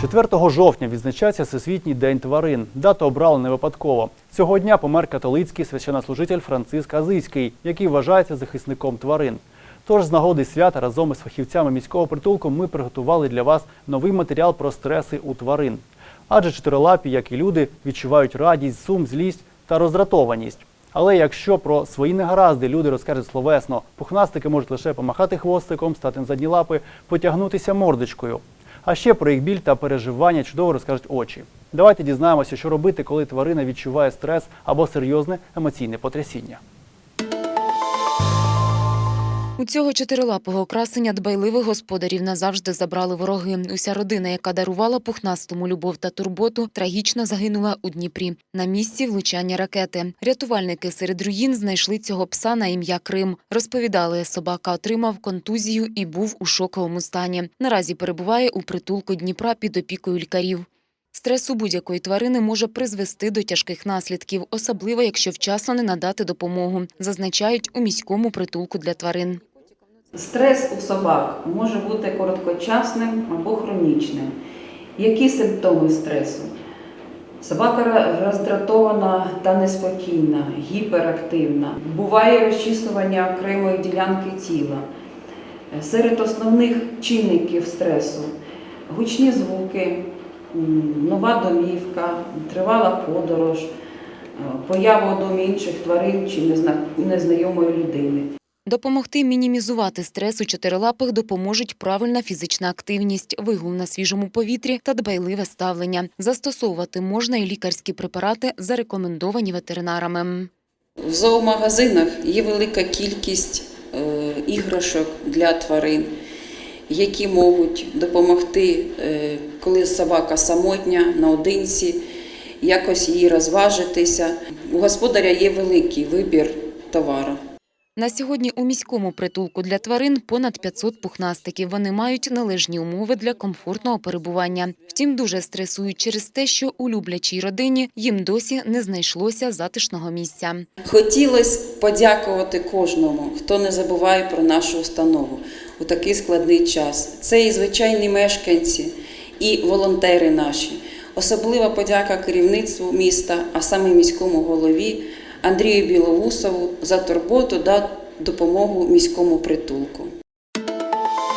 4 жовтня відзначається Всесвітній день тварин. Дату обрали не випадково. Цього дня помер католицький священнослужитель Франциск Азийський, який вважається захисником тварин. Тож з нагоди свята разом із фахівцями міського притулку ми приготували для вас новий матеріал про стреси у тварин. Адже чотирилапі, як і люди, відчувають радість, сум, злість та роздратованість. Але якщо про свої негаразди люди розкажуть словесно, пухнастики можуть лише помахати хвостиком, стати на задні лапи, потягнутися мордочкою. А ще про їх біль та переживання чудово розкажуть очі. Давайте дізнаємося, що робити, коли тварина відчуває стрес або серйозне емоційне потрясіння. У цього чотирилапого красення дбайливих господарів назавжди забрали вороги. Уся родина, яка дарувала пухнастому любов та турботу, трагічно загинула у Дніпрі на місці влучання ракети. Рятувальники серед руїн знайшли цього пса на ім'я Крим. Розповідали, собака отримав контузію і був у шоковому стані. Наразі перебуває у притулку Дніпра під опікою лікарів. Стрес у будь-якої тварини може призвести до тяжких наслідків, особливо якщо вчасно не надати допомогу, зазначають у міському притулку для тварин. Стрес у собак може бути короткочасним або хронічним. Які симптоми стресу? Собака роздратована та неспокійна, гіперактивна. Буває розчісування окремої ділянки тіла. Серед основних чинників стресу гучні звуки, нова домівка, тривала подорож, е, поява у домі інших тварин чи незна- незнайомої людини. Допомогти мінімізувати стрес у чотирилапих допоможуть правильна фізична активність, вигул на свіжому повітрі та дбайливе ставлення. Застосовувати можна і лікарські препарати, зарекомендовані ветеринарами. В зоомагазинах є велика кількість е, іграшок для тварин, які можуть допомогти, е, коли собака самотня, наодинці, якось їй розважитися. У господаря є великий вибір товару. На сьогодні у міському притулку для тварин понад 500 пухнастиків. Вони мають належні умови для комфортного перебування. Втім, дуже стресують через те, що у люблячій родині їм досі не знайшлося затишного місця. Хотілося подякувати кожному, хто не забуває про нашу установу у такий складний час. Це і звичайні мешканці, і волонтери наші. Особлива подяка керівництву міста, а саме міському голові Андрію Білоусову за турботу та допомогу міському притулку.